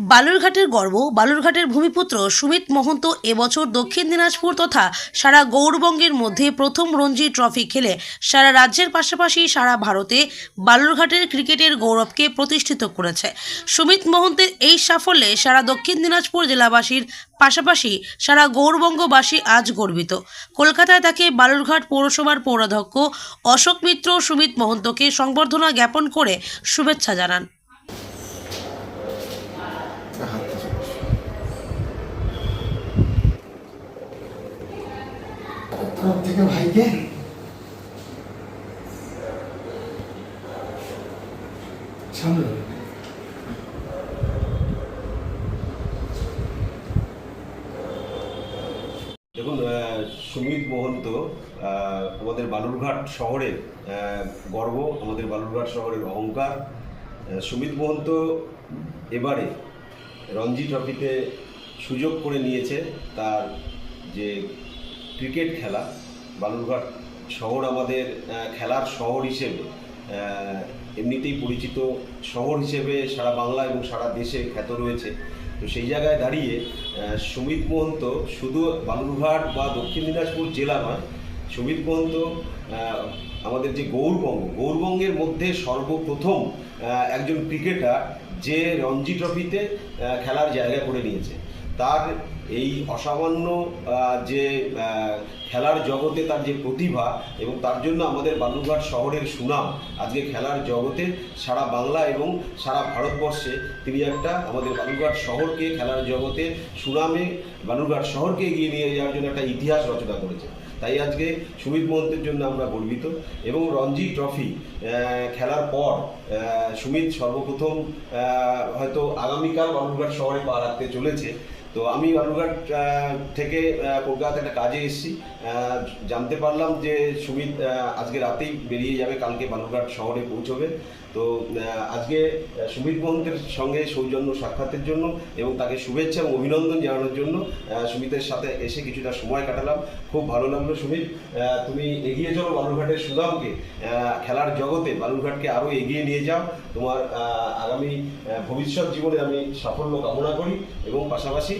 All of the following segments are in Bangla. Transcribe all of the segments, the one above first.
বালুরঘাটের গর্ব, বালুরঘাটের ভূমিপুত্র সুমিত মহন্ত এবছর দক্ষিণ দিনাজপুর তথা সারা গৌরবঙ্গের মধ্যে প্রথম রঞ্জি ট্রফি খেলে সারা রাজ্যের পাশাপাশি সারা ভারতে বালুরঘাটের ক্রিকেটের গৌরবকে প্রতিষ্ঠিত করেছে। সুমিত মহন্তের এই সাফল্যে সারা দক্ষিণ দিনাজপুর জেলাবাসীর পাশাপাশি সারা গৌরবঙ্গবাসী আজ গর্বিত। কলকাতায় তাকে বালুরঘাট পৌরসভার পৌরাধ্যক্ষ অশোক মিত্র সুমিত মহন্তকে সংবর্ধনা জ্ঞাপন করে শুভেচ্ছা জানান। তরফ থেকে ভাইকে সামনে দেখুন আহ, সুমিত মহন্ত আহ, আমাদের বালুরঘাট শহরের আহ, গর্ব আমাদের বালুরঘাট শহরের অহংকার। সুমিত মহন্ত এবারে রঞ্জি ট্রফিতে সুযোগ করে নিয়েছে তার যে ক্রিকেট খেলা, বালুরঘাট শহর আমাদের খেলার শহর হিসেবে এমনিতেই পরিচিত শহর হিসেবে সারা বাংলা এবং সারা দেশে খ্যাত রয়েছে। তো সেই জায়গায় দাঁড়িয়ে সুমিত মহন্ত শুধু বালুরঘাট বা দক্ষিণ দিনাজপুর জেলা নয়, সুমিত মহন্ত আমাদের যে গৌরবঙ্গ, গৌরবঙ্গের মধ্যে সর্বপ্রথম একজন ক্রিকেটার যে রঞ্জি ট্রফিতে খেলার জায়গা করে নিয়েছে। তার এই অসামান্য যে খেলার জগতে তার যে প্রতিভা এবং তার জন্য আমাদের বালুরঘাট শহরের সুনাম, আজকে খেলার জগতে সারা বাংলা এবং সারা ভারতবর্ষে তিনি একটা আমাদের বালুরঘাট শহরকে, খেলার জগতে সুনামে বালুরঘাট শহরকে এগিয়ে নিয়ে যাওয়ার জন্য একটা ইতিহাস রচনা করেছে তাই আজকে সুমিত মহন্তের জন্য আমরা গর্বিত এবং রঞ্জি ট্রফি খেলার পর সুমিত সর্বপ্রথম হয়তো আগামীকাল বালুরঘাট শহরে পা রাখতে চলেছে। তো আমি বালুরঘাট থেকে কলকাতাতে একটা কাজে এসেছি। জানতে পারলাম যে সুমিত আজকে রাতেই বেরিয়ে যাবে, কালকে বালুরঘাট শহরে পৌঁছবে। তো আজকে সুমিত মহন্তের সঙ্গে সৌজন্য সাক্ষাতের জন্য এবং তাকে শুভেচ্ছা এবং অভিনন্দন জানানোর জন্য সুমিতের সাথে এসে কিছুটা সময় কাটালাম। খুব ভালো লাগল সুমিত তুমি এগিয়ে চলো বালুরঘাটের সুদামকে। খেলার জগতে বালুরঘাটকে আরও এগিয়ে নিয়ে যাও। তোমার আগামী ভবিষ্যৎ জীবনে আমি সাফল্য কামনা করি এবং পাশাপাশি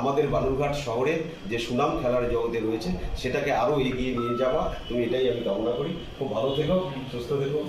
আমাদের বালুরঘাট শহরের যে সুনাম খেলার জগতে রয়েছে, সেটাকে আরও এগিয়ে নিয়ে যাওয়া, তুমি এটাই আমি কামনা করি। খুব ভালো থেকো, সুস্থ থেকো।